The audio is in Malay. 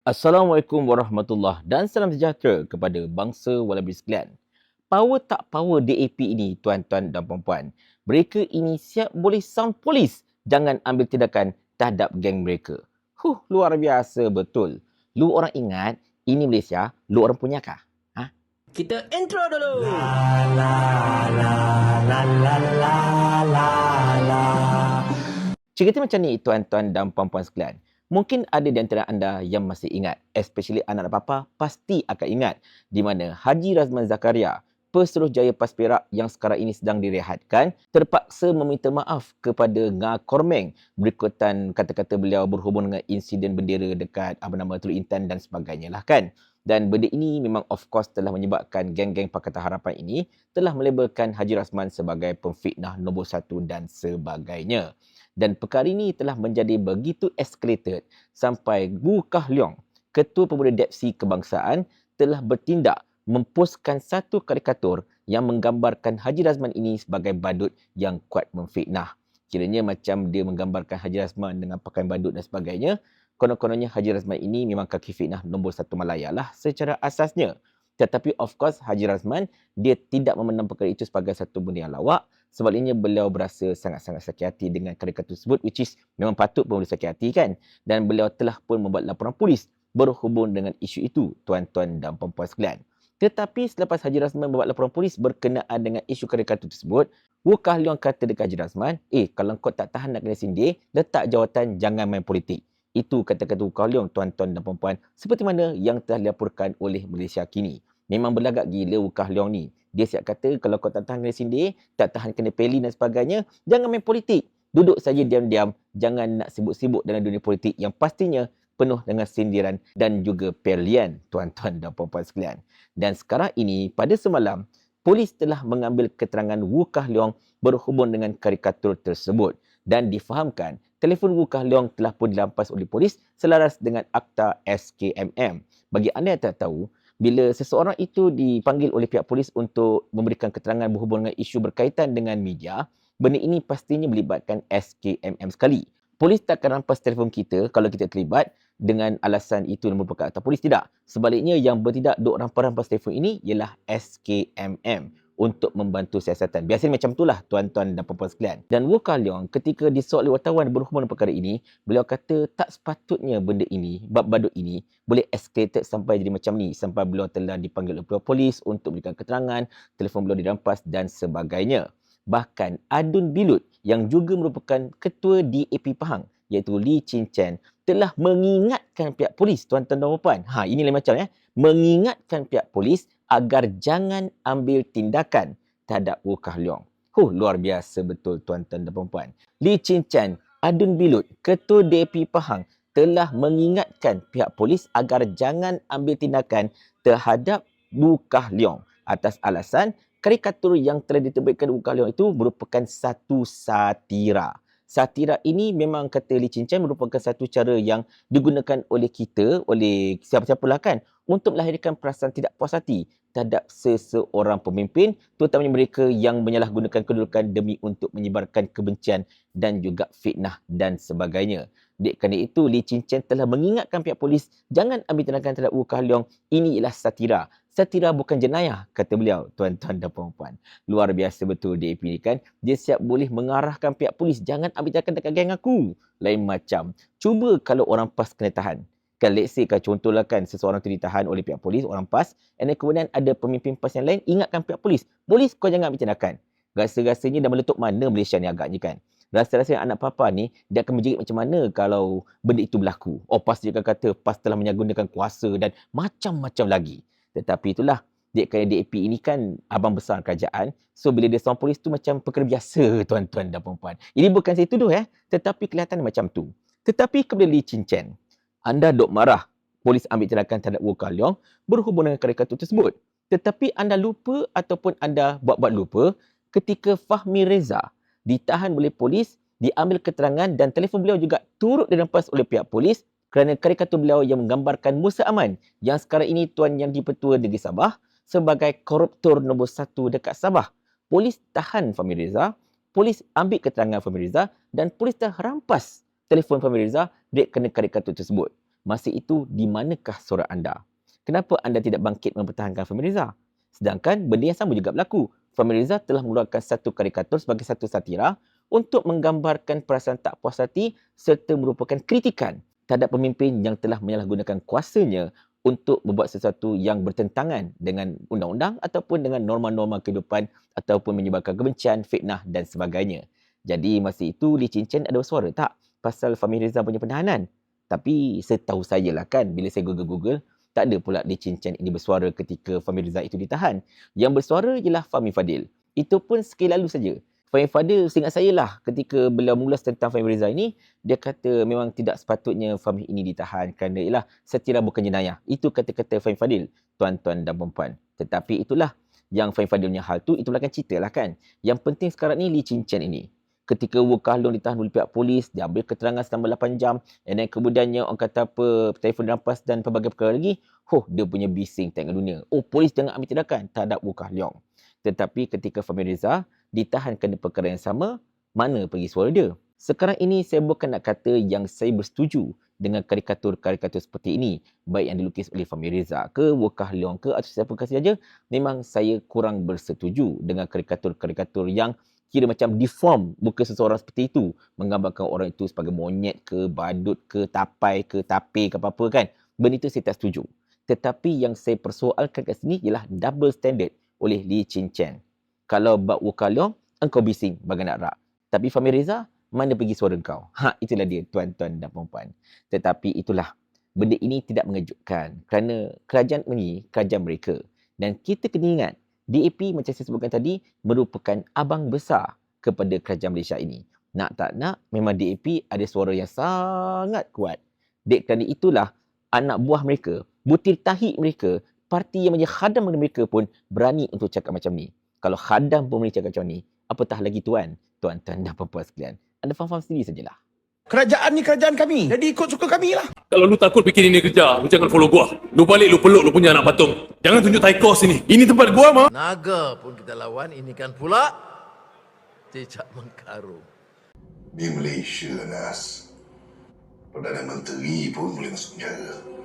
Assalamualaikum warahmatullahi dan salam sejahtera kepada bangsa Wallaby sekalian. Power tak power DAP ini tuan-tuan dan puan-puan. Mereka ini siap boleh sound polis. Jangan ambil tindakan terhadap geng mereka. Huh, luar biasa betul. Lu orang ingat ini Malaysia, lu orang punya kah? Ha? Kita intro dulu. Cerita macam ni tuan-tuan dan puan-puan sekalian. Mungkin ada di antara anda yang masih ingat, especially anak papa pasti akan ingat di mana Haji Razman Zakaria, Pesuruhjaya PAS Perak yang sekarang ini sedang direhatkan, terpaksa meminta maaf kepada Nga Kormeng berikutan kata-kata beliau berhubung dengan insiden bendera dekat apa nama Teluk Intan dan sebagainya lah kan. Dan benda ini memang of course telah menyebabkan geng-geng Pakatan Harapan ini telah melabelkan Haji Rasman sebagai pemfitnah nombor satu dan sebagainya. Dan perkara ini telah menjadi begitu escalated sampai Gu Kah Leong, Ketua Pemuda Depsi Kebangsaan telah bertindak mempostkan satu karikatur yang menggambarkan Haji Razman ini sebagai badut yang kuat memfitnah. Kiranya macam dia menggambarkan Haji Razman dengan pakaian badut dan sebagainya, konon-kononnya Haji Razman ini memang kaki fitnah nombor satu Malaya lah secara asasnya. Tetapi of course Haji Razman dia tidak memandang perkara itu sebagai satu benda yang lawak. Sebaliknya beliau berasa sangat-sangat sakit hati dengan karikatur tersebut which is memang patut pun boleh sakit hati kan. Dan beliau telah pun membuat laporan polis berhubung dengan isu itu tuan-tuan dan puan-puan sekalian. Tetapi selepas Haji Razman membuat laporan polis berkenaan dengan isu karikatur tersebut, Wu Kah Leong kata dekat Haji Razman, eh kalau kau tak tahan nak kena sindir, letak jawatan jangan main politik. Itu kata-kata Wu Kah Leong, tuan-tuan dan puan-puan, seperti mana yang telah dilaporkan oleh Malaysia kini. Memang berlagak gila Wu Kah Leong ni. Dia siap kata kalau kau tak tahan kena sindir, tak tahan kena peli dan sebagainya, jangan main politik. Duduk saja diam-diam, jangan nak sibuk-sibuk dalam dunia politik yang pastinya penuh dengan sindiran dan juga pelian tuan-tuan dan puan-puan sekalian. Dan sekarang ini, pada semalam, polis telah mengambil keterangan Wu Kah Leong berhubung dengan karikatur tersebut dan difahamkan telefon Wu Kah Leong telah pun dilampas oleh polis selaras dengan Akta SKMM. Bagi anda yang tak tahu, bila seseorang itu dipanggil oleh pihak polis untuk memberikan keterangan berhubung dengan isu berkaitan dengan media, benda ini pastinya melibatkan SKMM sekali. Polis tak akan rampas telefon kita kalau kita terlibat dengan alasan itu merupakan akta polis. Tidak. Sebaliknya yang bertindak duk rampas-rampas telefon ini ialah SKMM untuk membantu siasatan. Biasanya macam itulah tuan-tuan dan puan-puan sekalian. Dan Wu Kah Leong ketika disoal oleh wartawan berhubungan dengan perkara ini, beliau kata tak sepatutnya benda ini, bab badut ini boleh escalated sampai jadi macam ni. Sampai beliau telah dipanggil oleh polis untuk memberikan keterangan, telefon beliau dirampas dan sebagainya. Bahkan Adun Bilut yang juga merupakan ketua DAP Pahang iaitu Lee Chin Chen telah mengingatkan pihak polis tuan-tuan dan puan. Ha ini lain macam ya. Mengingatkan pihak polis agar jangan ambil tindakan terhadap Wu Kah Leong. Huh, luar biasa betul tuan-tuan dan puan-puan. Lee Chin Chan, Adun Bilut, Ketua DAP Pahang telah mengingatkan pihak polis agar jangan ambil tindakan terhadap Wu Kah Leong atas alasan karikatur yang telah diterbitkan Wu Kah Leong itu merupakan satu satira satira ini memang kata Lee Chin Chan merupakan satu cara yang digunakan oleh kita, oleh siapa-siapa lah kan, untuk melahirkan perasaan tidak puas hati terhadap seseorang pemimpin, terutamanya mereka yang menyalahgunakan kedudukan demi untuk menyebarkan kebencian dan juga fitnah dan sebagainya. Dek kerana itu, Lee Chin Chen telah mengingatkan pihak polis jangan ambil tindakan terhadap Wu Kah Leong. Ini ialah satira satira bukan jenayah, kata beliau, tuan-tuan dan puan-puan. Luar biasa betul DAP ni kan. Dia siap boleh mengarahkan pihak polis, jangan ambil tindakan dekat geng aku. Lain macam. Cuba kalau orang PAS kena tahan. Kan let's say kan contohlah kan seseorang tu ditahan oleh pihak polis, orang PAS. And then kemudian ada pemimpin PAS yang lain, ingatkan pihak polis. Polis kau jangan ambil. Rasa-rasanya dah meletup mana Malaysia ni agaknya kan. Rasa-rasanya anak papa ni, dia akan menjerit macam mana kalau benda itu berlaku. Oh PAS dia akan kata PAS telah menyalahgunakan kuasa dan macam-macam lagi. Tetapi itulah dia kerana DAP ini kan abang besar kerajaan. So bila dia seorang polis tu macam perkara biasa tuan-tuan dan puan-puan. Ini bukan saya tuduh ya. Tetapi kelihatan macam tu. Tetapi kepada Lee Chin Chen. Anda dok marah polis ambil tindakan terhadap Wu Kah Leong berhubung dengan karikatur tersebut. Tetapi anda lupa ataupun anda buat-buat lupa ketika Fahmi Reza ditahan oleh polis, diambil keterangan dan telefon beliau juga turut dirampas oleh pihak polis kerana karikatur beliau yang menggambarkan Musa Aman yang sekarang ini Tuan Yang Dipertua Negeri Sabah sebagai koruptor nombor satu dekat Sabah. Polis tahan Fahmi Reza, polis ambil keterangan Fahmi Reza dan polis dah rampas telefon Fahmi Reza dek kena karikatur tersebut. Masa itu, di manakah suara anda? Kenapa anda tidak bangkit mempertahankan Fahmi? Sedangkan benda yang sama juga berlaku. Fahmi telah mengeluarkan satu karikatur sebagai satu satira untuk menggambarkan perasaan tak puas hati serta merupakan kritikan terhadap pemimpin yang telah menyalahgunakan kuasanya untuk berbuat sesuatu yang bertentangan dengan undang-undang ataupun dengan norma-norma kehidupan ataupun menyebabkan kebencian, fitnah dan sebagainya. Jadi masa itu Lee Chin Chen ada bersuara tak pasal Fahmi Reza punya penahanan? Tapi setahu saya lah kan bila saya google-google tak ada pula Chin Chen ini bersuara ketika Fahmi Reza itu ditahan. Yang bersuara ialah Fahmi Fadil. Itu pun sekali lalu saja. Fahmi Fadil seingat saya lah ketika beliau mengulas tentang Fahmi Reza ini, dia kata memang tidak sepatutnya Fahmi ini ditahan kerana ialah setira bukan jenayah. Itu kata-kata Fahmi Fadil, tuan-tuan dan puan Tetapi itulah yang Fahmi Fadil punya hal tu, itu belakang cerita lah kan. Yang penting sekarang ni Lee Chin Chen ini. Ketika Wu Kahlong ditahan oleh pihak polis, dia ambil keterangan selama 8 jam, and then kemudiannya orang kata apa, telefon dirampas dan pelbagai perkara lagi, oh dia punya bising tengok dunia. Oh polis jangan ambil tindakan terhadap Wu Kahlong. Tetapi ketika Fahmi Reza ditahan kerana perkara yang sama, mana pergi suara dia? Sekarang ini saya bukan nak kata yang saya bersetuju dengan karikatur-karikatur seperti ini, baik yang dilukis oleh Fahmi Reza ke, Wu Kahlong ke atau siapa saja, memang saya kurang bersetuju dengan karikatur-karikatur yang kira macam deform muka seseorang seperti itu, menggambarkan orang itu sebagai monyet ke, badut ke, tapai ke, tape ke apa-apa kan. Benda itu saya tak setuju. Tetapi yang saya persoalkan kat sini ialah double standard oleh Lee Chin Chen. Kalau bab Wu Kahlong, engkau bising bagi nak rak. Tapi Fahmi Reza, mana pergi suara kau? Ha, itulah dia tuan-tuan dan puan Tetapi itulah, benda ini tidak mengejutkan kerana kerajaan ini kerajaan mereka. Dan kita kena ingat, DAP macam saya sebutkan tadi merupakan abang besar kepada kerajaan Malaysia ini. Nak tak nak, memang DAP ada suara yang sangat kuat. Dek kerana itulah anak buah mereka, butir tahi mereka, parti yang menjadi khadam mereka pun berani untuk cakap macam ni. Kalau khadam pun boleh cakap macam ni, apatah lagi tuan, tuan-tuan dan puan-puan sekalian. Anda faham-faham sendiri sajalah. Kerajaan ni kerajaan kami. Jadi ikut suka kami lah. Kalau lu takut bikin ini kerja, lu jangan follow gua. Lu balik lu peluk lu punya anak patung. Jangan tunjuk taikos sini. Ini tempat gua, mah. Naga pun kita lawan, ini kan pula cicak mengkarung. Di Malaysia, Nas. Perdana Menteri pun boleh masuk penjara.